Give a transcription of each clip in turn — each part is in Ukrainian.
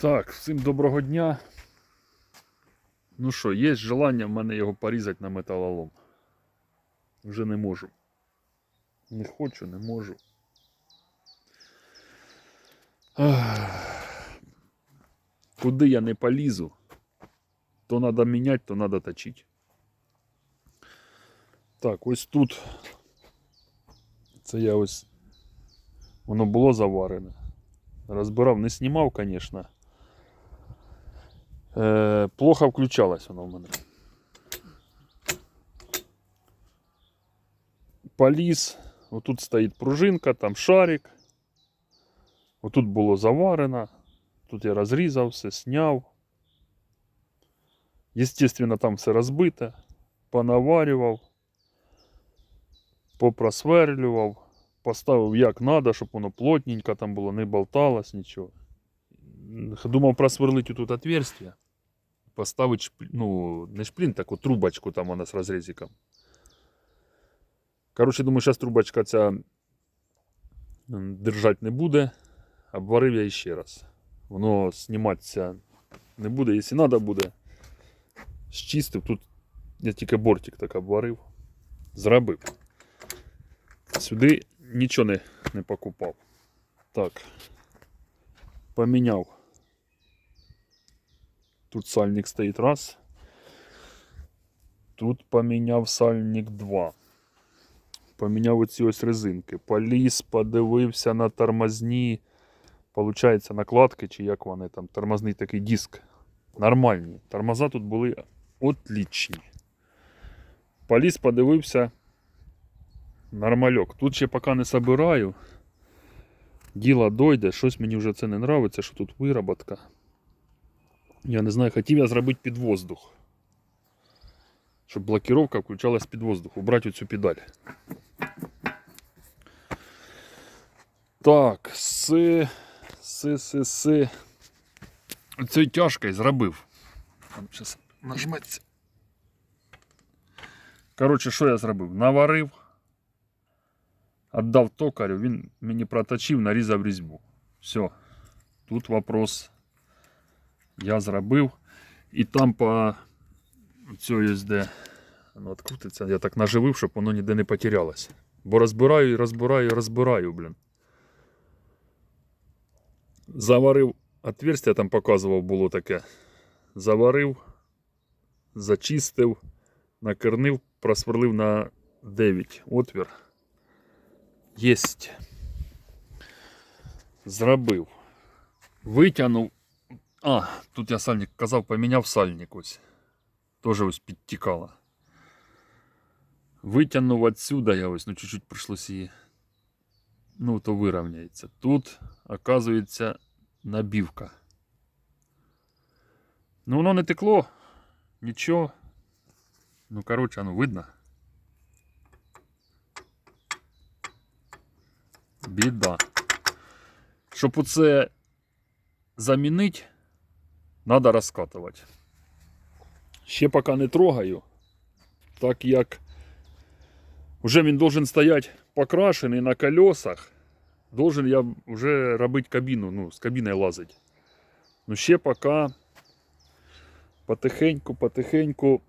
Так, всім доброго дня. Ну що, є желання в мене його порізати на металолом. Вже не можу. Не хочу, не можу. Ах. Куди я не полізу, то треба міняти, то треба точити. Так, ось тут. Це я ось. Воно було заварене. Розбирав, не знімав, звісно. Е, плохо включалось воно в мене. Поліз. Отут стоїть пружинка, там шарик. Отут було заварено. Тут я розрізав все, сняв. Естественно, там все розбите. Понаварював. Попросверлював. Поставив як треба, щоб воно плотненько там було, не болталось нічого. Думав просверлити тут отверстие. Поставити шплі... ну, не шплін, таку трубочку там вона з розрізиком. Коротше, думаю, зараз трубочка ця м, держать не буде. Обварив я ще раз. Воно зніматися не буде. Якщо треба буде, зчистив. Тут я тільки бортик так обварив. Зробив. Сюди нічого не, не покупав. Так. Поміняв. Тут сальник стоїть раз. Тут поміняв сальник два. Поміняв оці ось резинки. Поліз, подивився на тормозні. Получається накладки, чи як вони там, тормозний такий диск. Нормальні. Тормоза тут були отлічні. Поліз, подивився. Нормальок. Тут ще поки не собираю. Діло дойде, щось мені вже це не нравиться, що тут вироботка. Я не знаю, хотів я зробити під воздух. Щоб блокировка включалась під воздух. Убрати оцю педаль. Так, си, си, си, си. Оцею тяжкою зробив. Там зараз нажметься. Коротше, що я зробив? Наварив. Отдав токарю, він мені проточив, нарізав різьбу. Все. Тут вопрос я зробив. І там по цьому де воно відкрутиться, я так наживив, щоб воно ніде не потерялось. Бо розбираю і розбираю, розбираю, блін. Заварив отверстие, там показував, було таке. Заварив, зачистив, накернив, просверлив на 9 отвір. Єсть. Зробив. Витягнув. А, тут я сальник казав, поміняв сальник ось. Тоже ось підтікало. Витягнув отсюда я ось, ну чуть-чуть прийшлося її. Ну, то вирівняється. Тут, оказується, набівка. Ну, воно не текло. Нічого. Ну, коротше, ну видно. Біда. Щоб оце замінити, треба розкатувати. Ще поки не трогаю, так як вже він должен стояти покрашений на колесах. Должен я вже робити кабіну, ну, з кабіною лазити. Ну ще поки потихеньку, потихеньку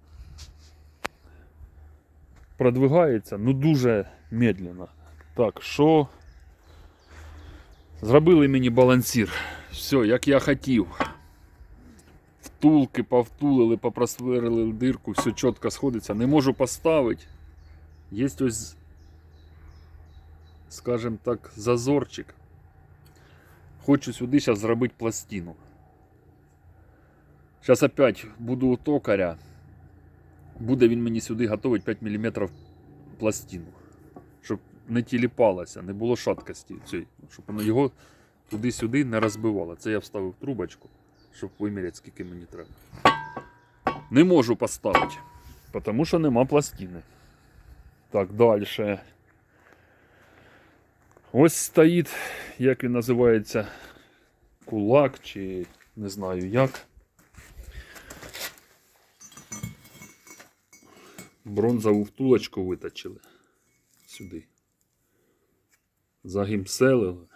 продвигається, ну дуже медленно. Так, що Зробили мені балансір. Все, як я хотів. Втулки повтулили, попросверлили дирку, все чітко сходиться. Не можу поставити. Є ось, скажімо так, зазорчик. Хочу сюди зараз зробити пластину. Зараз опять буду у токаря. Буде він мені сюди готовить 5 мм пластину. Щоб не тіліпалося, не було шаткості цієї, щоб воно його туди-сюди не розбивало. Це я вставив трубочку, щоб виміряти, скільки мені треба. Не можу поставити, тому що нема пластини. Так, далі. Ось стоїть, як він називається, кулак чи не знаю як. Бронзову втулочку виточили сюди. Загімселили.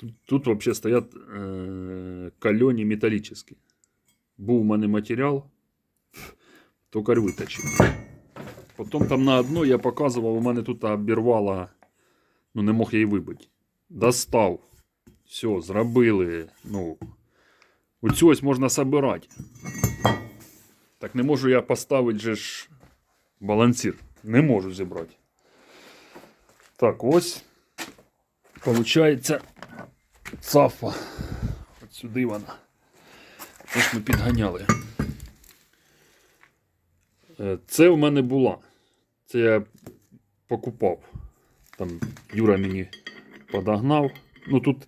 Тут, тут взагалі стоять е, кальоні металічні. Був у мене матеріал, токар виточив. Потім там на одно я показував, у мене тут обірвало, ну не мог я її вибити. Достав. Все, зробили. Ну, оцю ось можна собирати. Так не можу я поставити же ж балансир. Не можу зібрати. Так, ось. Получається цафа. От сюди вона. Ось ми підганяли. Е, Це в мене була. Це я покупав. Там Юра мені подогнав. Ну тут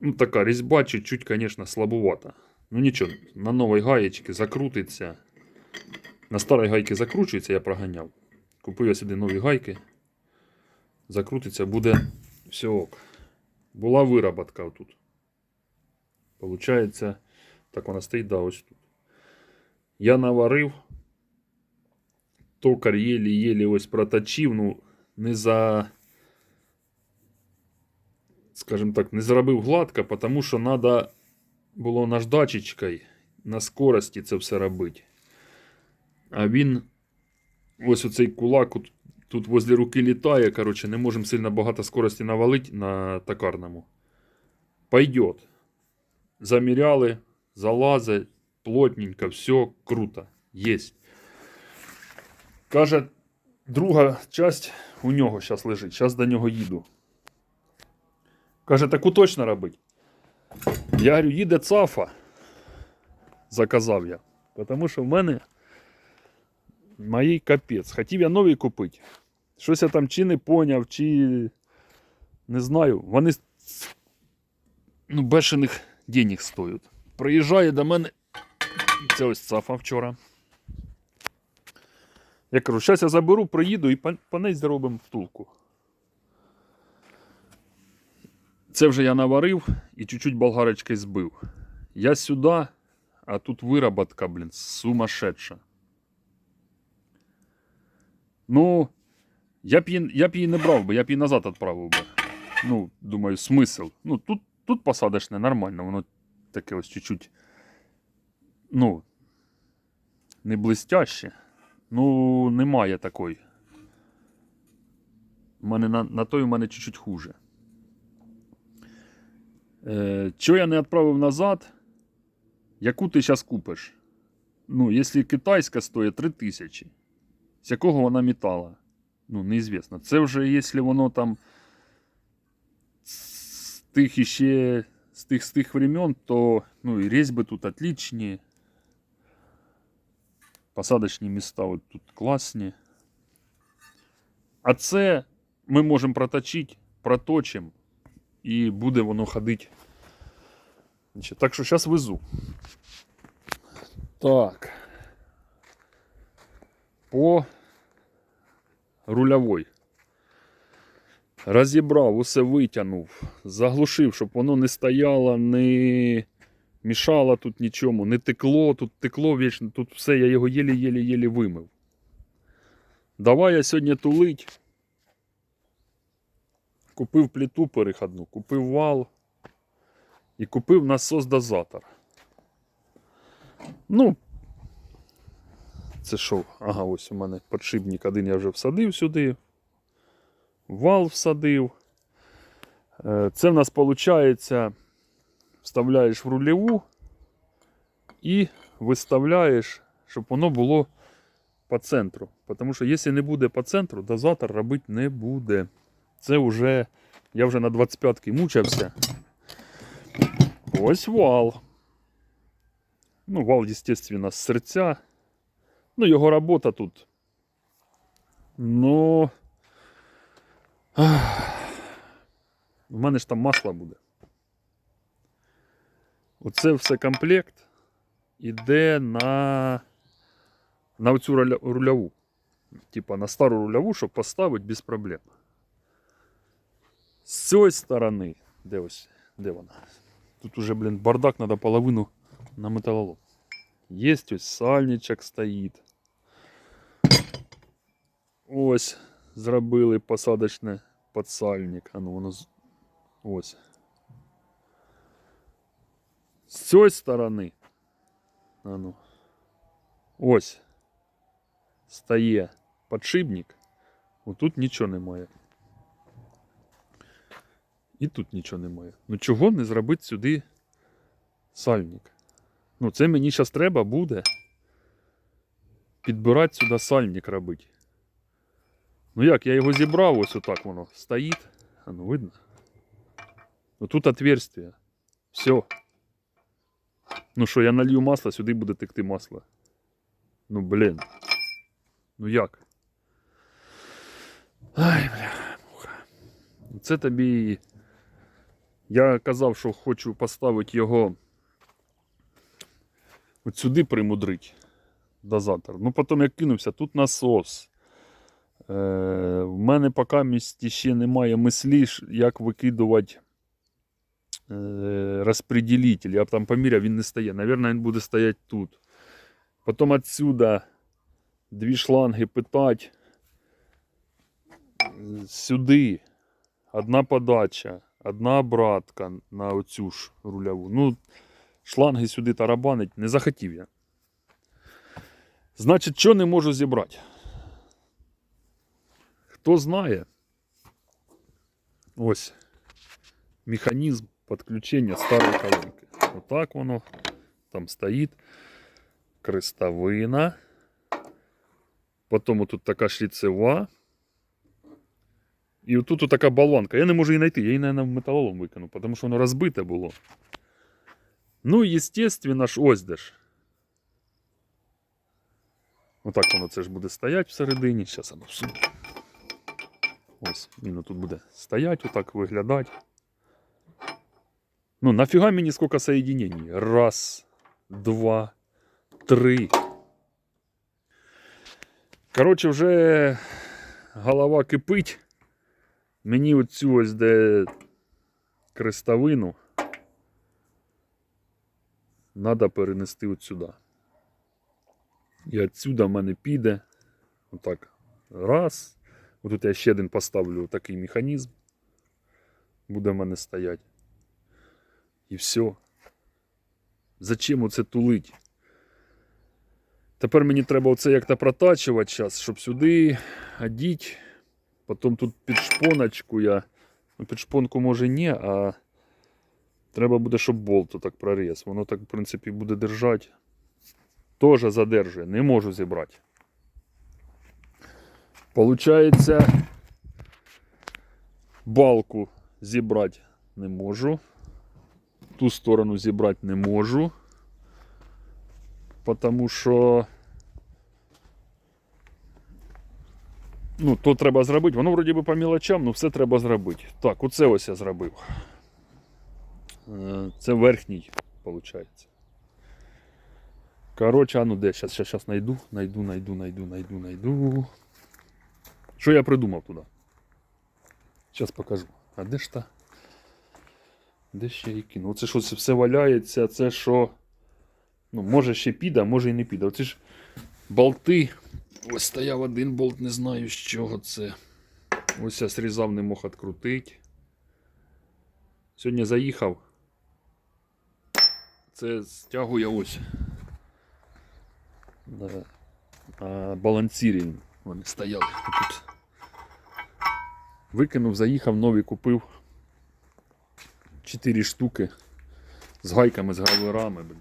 ну, така різьба чуть-чуть, звісно, слабувата. Ну нічого, на новій гаєчці закрутиться. На старій гайки закручується, я проганяв. Купив я сюди нові гайки. Закрутиться, буде все ок. Була вироботка тут. Получається, так вона стоїть, да, ось тут. Я наварив. Токар єлі-єлі ось проточив, ну, не за. Скажімо так, не зробив гладко, тому що треба було наждачечкою на скорості це все робити. А він ось оцей кулак от, тут возле руки літає. Коротше, не можемо сильно багато скорості навалити на токарному. Пойдет. Заміряли, залазить, плотненько, все круто. Єсть. Каже, друга часть у нього зараз лежить. Зараз до нього їду. Каже, таку точно робить. Я говорю, їде цафа. Заказав я. Тому що в мене моїй капець. Хотів я новий купити. Щось я там чи не поняв, чи не знаю. Вони ну, бешених денег стоять. Приїжджає до мене. Це ось цафа вчора. Я кажу, зараз я заберу, приїду і по, неї зробимо втулку. Це вже я наварив і чуть-чуть болгарочкою збив. Я сюди, а тут вироботка, блін, сумасшедша. Ну, я б її, я б її не брав би, я б її назад відправив би. Ну, думаю, смисл. Ну, тут, тут посадочне нормально, воно таке ось чуть-чуть. Ну, не блистяще. Ну, немає такої. У мене на, на той у мене чуть-чуть хуже. Е, Чого я не відправив назад? Яку ти зараз купиш? Ну, якщо китайська стоїть 3000, з якого вона метала? Ну, неізвісно. Це вже, якщо воно там з тих іще з тих, з тих времен, то ну, і різьби тут отличні. Посадочні міста от тут класні. А це ми можемо проточити, проточимо, і буде воно ходити. Значить, Так що зараз везу. Так. По рульовой. Розібрав, усе витягнув, заглушив, щоб воно не стояло, не мішало тут нічому, не текло, тут текло вічно, тут все, я його єлі-єлі-єлі вимив. Давай я сьогодні тулить. Купив плиту переходну, купив вал і купив насос-дозатор. Ну, це що? Ага, ось у мене подшипник один я вже всадив сюди. Вал всадив. Е, Це в нас виходить, вставляєш в рульову і виставляєш, щоб воно було по центру. Тому що якщо не буде по центру, дозатор робити не буде. Це вже, я вже на 25-ки мучився. Ось вал. Ну, вал, естественно, з серця. Ну, його робота тут. Ну. ах, У мене ж там масло буде. Оце все комплект іде на, на руля- рульову. Типа на стару рульову, щоб поставити без проблем. З цієї сторони, де ось, де вона? Тут уже, блін, бардак, треба половину на металолом. Есть ось сальничок стоїть. Ось зробили посадочне подсальник. А ну воно Ось. З цієї сторони. А ну. Ось. Стає подшипник. Отут нічого немає. І тут нічого немає. Ну чого не зробити сюди сальник? Ну, це мені зараз треба буде підбирати сюди сальник робити. Ну як, я його зібрав, ось отак воно стоїть. А ну видно? Ну тут отверстие. Все. Ну що, я налью масло, сюди буде текти масло. Ну блін. Ну як? Ай, бля, муха. Це тобі. Я казав, що хочу поставити його от сюди примудрить дозатор. Ну, потім я кинувся, тут насос. Е, в мене поки місті ще немає мислі, як викидувати е, розпределитель. Я б там поміряв, він не стає. Навірно, він буде стояти тут. Потім отсюда дві шланги питати. Сюди. Одна подача, одна обратка на оцю ж рульову. Ну, шланги сюди тарабанить не захотів я. Значить, що не можу зібрати? Хто знає? Ось механізм підключення старої колонки. Отак воно там стоїть. Крестовина. Потім тут така шліцева. І отут така болванка. Я не можу її знайти. Я її, мабуть, в металолом викину, тому що воно розбите було. Ну, і, естественно ж, ось де ж. Отак воно це ж буде стояти всередині. Зараз воно всуну. Ось, він тут буде стоять, отак виглядати. Ну, нафіга мені скільки соєдинень? Раз, два, три. Коротше, вже голова кипить. Мені оцю ось де крестовину треба перенести от сюди. І отсюда в мене піде. Отак. Раз. Отут я ще один поставлю такий механізм. Буде в мене стояти. І все. Зачем оце тулить? Тепер мені треба оце як-то протачувати зараз, щоб сюди одіть. Потім тут під шпоночку я. Ну, під шпонку може ні, а треба буде, щоб болт так проріз. Воно так, в принципі, буде держати. Тоже задержує, не можу зібрати. Получається, балку зібрати не можу. Ту сторону зібрати не можу. Потому що. Ну, то треба зробити. Воно вроді би по мілочам, ну все треба зробити. Так, оце ось я зробив. Е, Це верхній, виходить. Коротше, а ну де? Щас, щас, щас найду, найду, найду, найду, найду, найду. Що я придумав туди? Зараз покажу. А де ж та? Де ще і кину? Оце що все валяється, це що. Ну, може ще піде, а може і не піде. Оці ж болти. Ось стояв один болт, не знаю з чого це. Ось я срізав, не мог відкрутити. Сьогодні заїхав. Це стягує ось. На, на балансірі вони стояли тут. Викинув, заїхав, нові купив. Чотири штуки з гайками, з граверами. блін.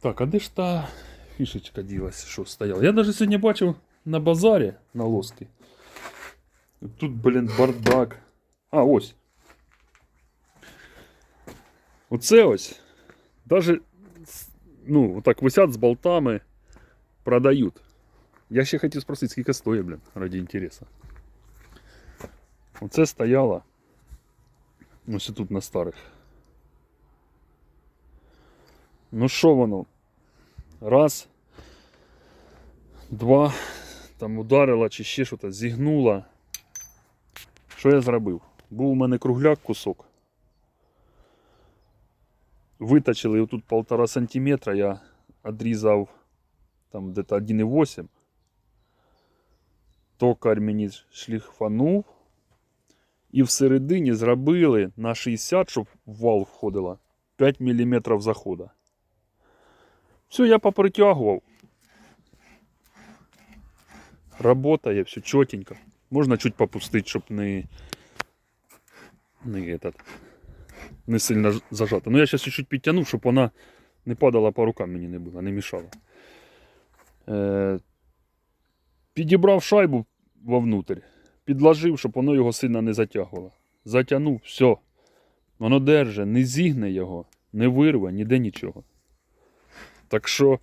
Так, а де ж та фішечка ділася, що стояла? Я навіть сьогодні бачив на базарі на лоскі. Тут, блін, бардак. А, ось. Оце ось. Даже, с- ну, вот так висять з болтами, продають. Я ще хотів спросити, скільки стоїть, блін, ради інтересу. Оце стояло. Ось тут на старих. Ну що воно? Раз, два, там ударила чи ще щось, зігнула. Що я зробив? Був у мене кругляк кусок. Виточили отут полтора сантиметра, я одрізав там где-то 1,8. Токар мені шліфанув. І всередині зробили на 60, щоб в вал входило, 5 мм заходу. Все, я попритягував. Работає, все чотенько. Можна чуть попустити, щоб не, не, этот, не сильно зажато. Ну я зараз чуть-чуть підтягнув, щоб вона не падала по рукам мені не було, не мішала. Е, підібрав шайбу вовнутрь, підложив, щоб воно його сильно не затягувало. Затягнув, все. Воно держи, не зігне його, не вирве, ніде нічого. Так що,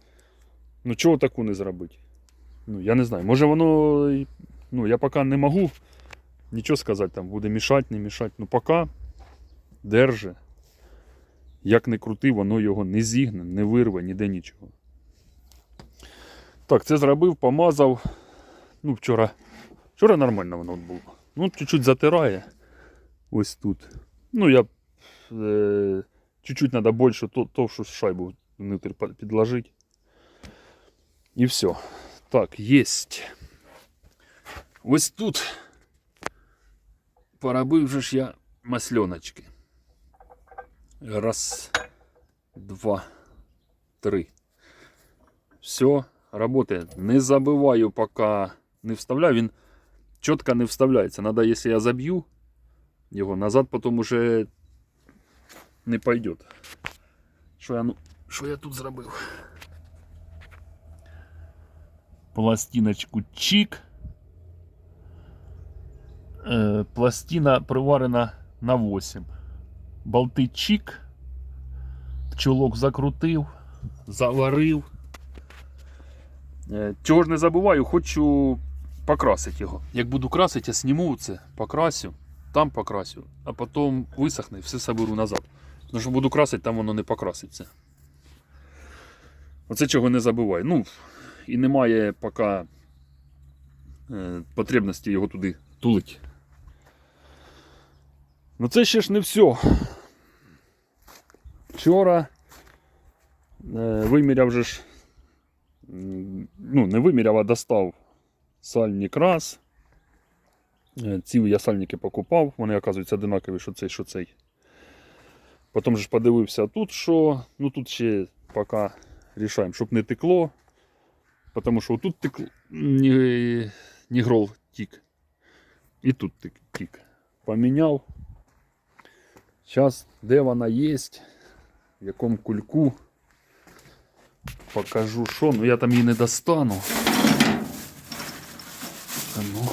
ну чого таку не зробити? Ну, я не знаю. Може воно. Ну, я поки не можу нічого сказати, там буде мішати, не мішати. Ну, поки держи. Як не крути, воно його не зігне, не вирве, ніде нічого. Так, це зробив, помазав. Ну, вчора. Вчора нормально воно було. Ну, чуть-чуть затирає. Ось тут. Ну, я е, чуть-чуть треба більше то, товшу шайбу внутрь по- підложити. І все. Так, єсть. Ось тут поробив же ж я масльоночки. Раз, два, три. Все, работает. Не забываю, пока не вставляю. Він чітко не вставляється. Надо, якщо я заб'ю його назад, потім уже не пойдет. Що я, ну, що я тут зробив? Пластиночку чик. Е, пластина приварена на 8. Болти чик. Чулок закрутив, заварив. Е, Чого ж не забуваю, хочу покрасити його. Як буду красити, я зніму це, покрасю, там покрасю, а потім висохне, все соберу назад. Тому що буду красити, там воно не покраситься. Оце чого не забуваю. Ну, і немає поки е, потребності його туди тулити. Ну це ще ж не все. Вчора е, виміряв же ж. Ну, не виміряв, а достав сальник раз. Е, Ці я сальники покупав, вони, оказуються, одинакові, що цей, що цей. Потім ж подивився тут, що. Ну тут ще поки рішаємо, щоб не текло. Тому що тут текло, ні, ні грол тік. І тут тік. Поміняв. Зараз, де вона є, в якому кульку. Покажу що. Ну я там її не достану. А ну.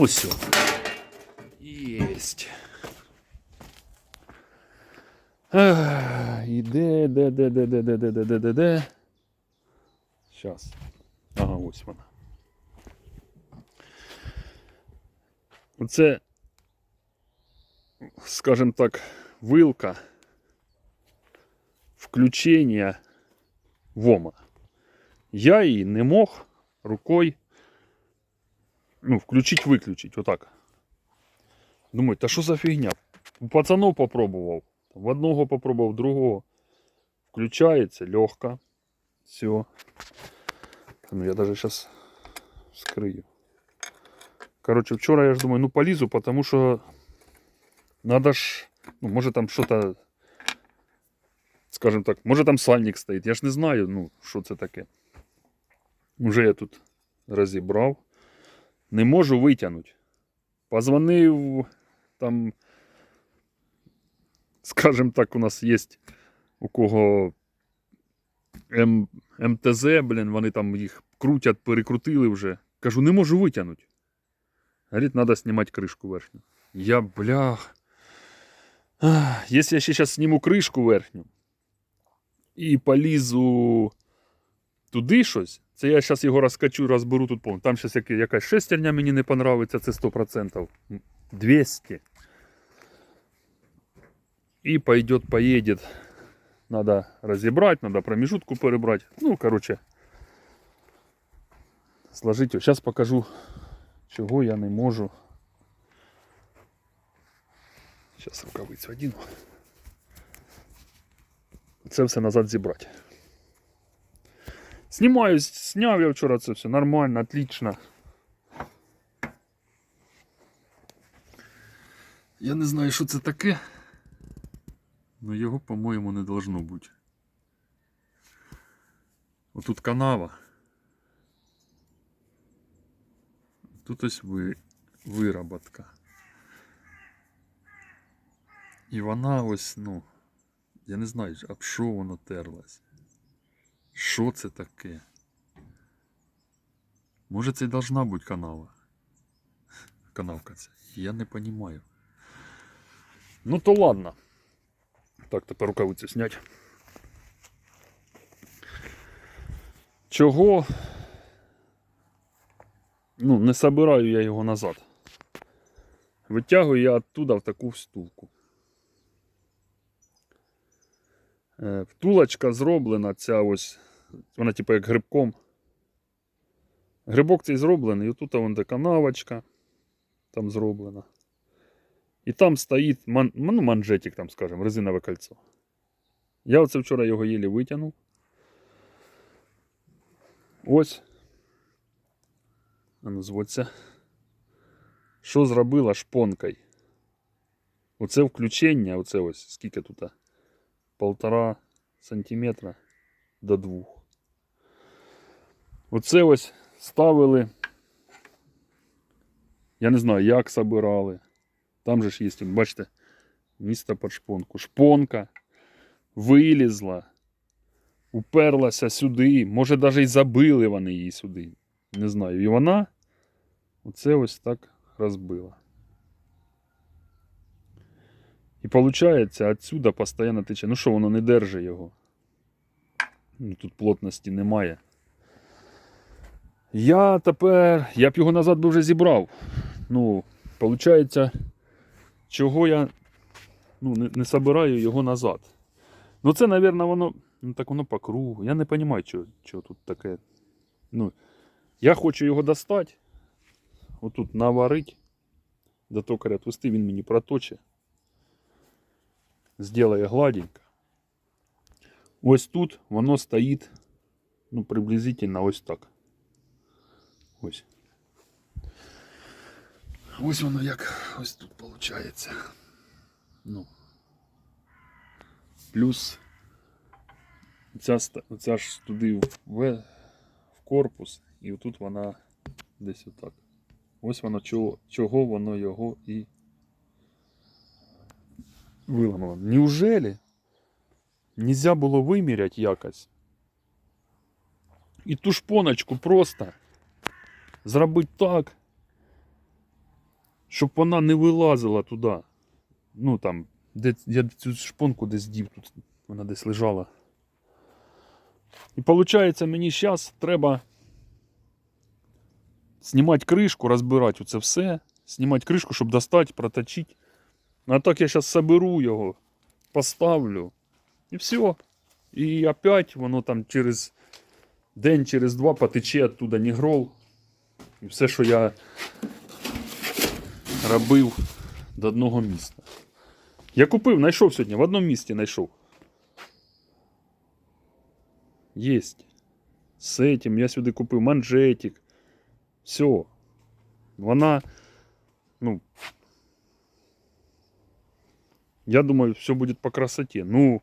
Ось. Єсть. Ех, І де, де, де, де, де, де, де, де, де, де. Щас. Ага, ось вона. Оце, скажімо так, вилка включення вома. Я її не мог рукою ну, включить-виключить. Отак. Думаю, та що за фігня? У пацанов попробував. В одного попробував, другого. Включається легко. Все. Ну, я даже сейчас скрию. Короче, вчора я ж думаю, ну полізу, потому що надо ж, ну, може там що-то, скажем так, може там сальник стоїть. Я ж не знаю, ну, що це таке. Уже я тут розібрав. Не можу витягнути. Позвонив там, скажем так, у нас є у кого М, МТЗ, блін, вони там їх крутять, перекрутили вже. Кажу, не можу витягнути. Говорить, треба знімати кришку верхню. Я, блях. Якщо я ще зараз зніму кришку верхню і полізу туди щось, це я зараз його розкачу, розберу тут повністю. Там зараз якась шестерня мені не понравиться, це 100%. 200. И пойдет, поедет. Надо разобрать, надо промежутку перебрать. Ну, короче, сложить. Сейчас покажу, чого я не можу. Сейчас рукавицю одіну. Це все назад зібрати. Знімаю, зняв я вчора це все нормально, отлично. Я не знаю, що це таке, але його, по-моєму, не должно бути. тут канава. Тут ось ви... вироботка. І вона ось, ну, я не знаю, об що воно терлась. Що це таке? Може це і должна бути канава. Канавка ця. Я не розумію. Ну то ладно. Так, тепер рукавицю снять. Чого? Ну, не собираю я його назад. Витягую я оттуда в таку встулку. Е, Втулочка зроблена, ця ось, вона типу як грибком. Грибок цей зроблений, і тут вон де канавочка там зроблена. І там стоїть ман, ну, манжетик, там, скажем, резинове кольцо. Я оце вчора його єлі витягнув. Ось. А ну, зводься. Що зробила шпонкою? Оце включення, оце ось, скільки тут? Полтора сантиметра до двох. Оце ось ставили. Я не знаю, як собирали. Там же ж є, бачите, місто під шпонку. Шпонка вилізла, уперлася сюди. Може, навіть і забили вони її сюди. Не знаю. І вона оце ось так розбила. І виходить, отсюда постійно тече. Ну що, воно не держить його. Ну, Тут плотності немає. Я тепер. Я б його назад би вже зібрав. Ну, виходить, чого я ну, не, не собираю його назад. Ну, це, мабуть, воно. Ну, так воно по кругу. Я не розумію, що, що тут таке. Ну, я хочу його достати. Отут наварити. До токаря отвести, він мені проточить. Сделає гладенько. Ось тут воно стоїть, ну, приблизительно ось так. Ось. Ось воно як ось тут виходить. Ну. Плюс ця, ця ж туди в, в корпус, і отут вона десь отак. Ось воно чого, чого воно його і виламало. Неужели нельзя було виміряти якось? І ту шпоночку просто зробити так, щоб вона не вилазила туди. Ну там, де я цю шпонку десь дів, тут вона десь лежала. І виходить, мені зараз треба знімати кришку, розбирати оце все, знімати кришку, щоб достати, проточити. А так я зараз соберу його, поставлю. І все. І опять воно там через день, через два потече оттуда нігрол. І все, що я робив до одного міста. Я купив, знайшов сьогодні, в одному місці знайшов. Єсть. З этим я сюди купив манжетик. Все. Вона, ну, я думаю, все будет по красоте. Ну,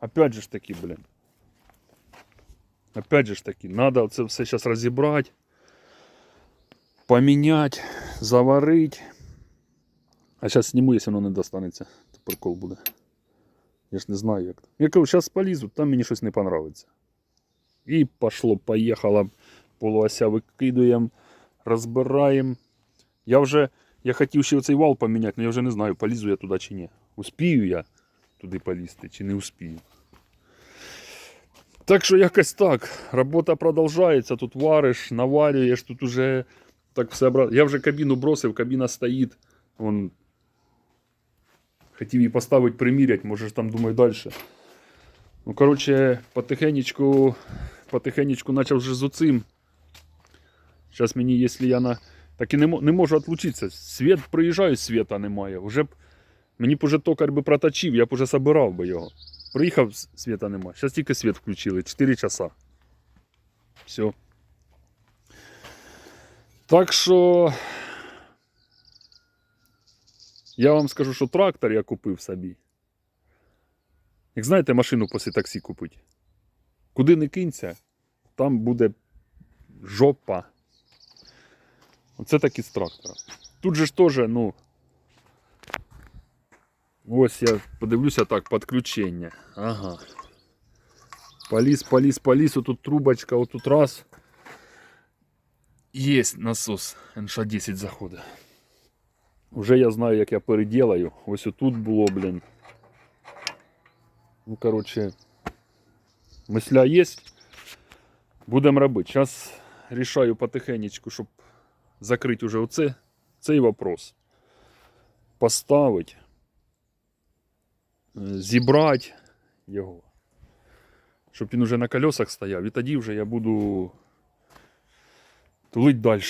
опять же ж таки, блин. Опять же ж таки, надо це все сейчас разобрать, поменять, заварить. А сейчас сниму, если воно не достанеться. То прикол буде. Я ж не знаю як. Я кажу, зараз полізу, там мені щось не понравиться. І пошло, поїхало. Полуося викидуємо, розбираємо. Я вже, я хотів ще цей вал поміняти, але я вже не знаю, полізу я туди чи ні. Успію я туди полізти, чи не успію. Так що якось так. Робота продовжується, тут вариш, наварюєш, тут уже так все обра- Я вже кабіну бросив, кабіна стоїть. Вон... Хотів її поставити, приміряти, може там думаю далі. Ну, коротше, потихенечку, потихенечку почав вже з оцим. Зараз мені, якщо я на. Так і не, не можу відлучитися. Світ приїжджаю, світа немає. Уже б, мені б уже токар би проточив, я б уже собирав би його. Приїхав, світа немає. Зараз тільки світ включили. 4 часа. Все. Так що. Я вам скажу, що трактор я купив собі. Як знаєте, машину після таксі купити. Куди не кинься, там буде жопа. Оце так і з трактора. Тут же ж теж, ну. Ось я подивлюся так, підключення. Ага. Поліз, поліз, поліз, отут трубочка, отут раз. Есть насос НШ-10 заходить. Уже я знаю, як я переділаю. Ось отут було, блін. Ну, коротше, мисля є. Будемо робити. Зараз рішаю потихенечку, щоб закрити уже оце, цей вопрос. Поставити, е, зібрати його. Щоб він уже на колесах стояв. І тоді вже я буду тулить далі.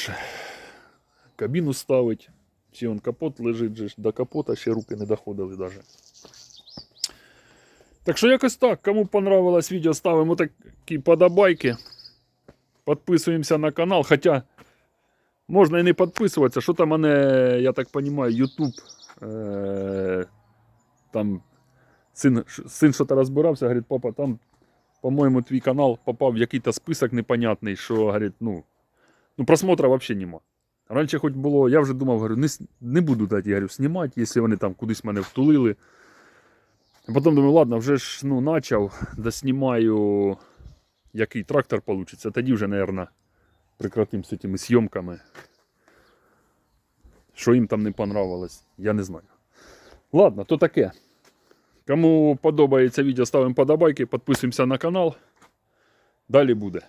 Кабіну ставить. Чи он капот лежить же до капота, ще руки не доходили даже. Так що якось так. Кому понравилось відео, ставимо такі подобайки. Підписуємося на канал. Хоча можна і не підписуватися. Що там мене, я так розумію, YouTube. Е- там син, син що то розбирався, говорить, папа, там, по-моєму, твій канал попав в якийсь список непонятний, що говорить, ну, ну просмотра взагалі нема. Раніше хоч було, я вже думав, говорю, не, не буду дати, я говорю, знімати, якщо вони там кудись мене втулили. А потім думаю, ладно, вже ж ну, почав, доснімаю, який трактор вийде. Тоді вже, мабуть, прекратим з цими зйомками. Що їм там не понравилось, я не знаю. Ладно, то таке. Кому подобається відео, ставимо подобайки, підписуємося на канал. Далі буде.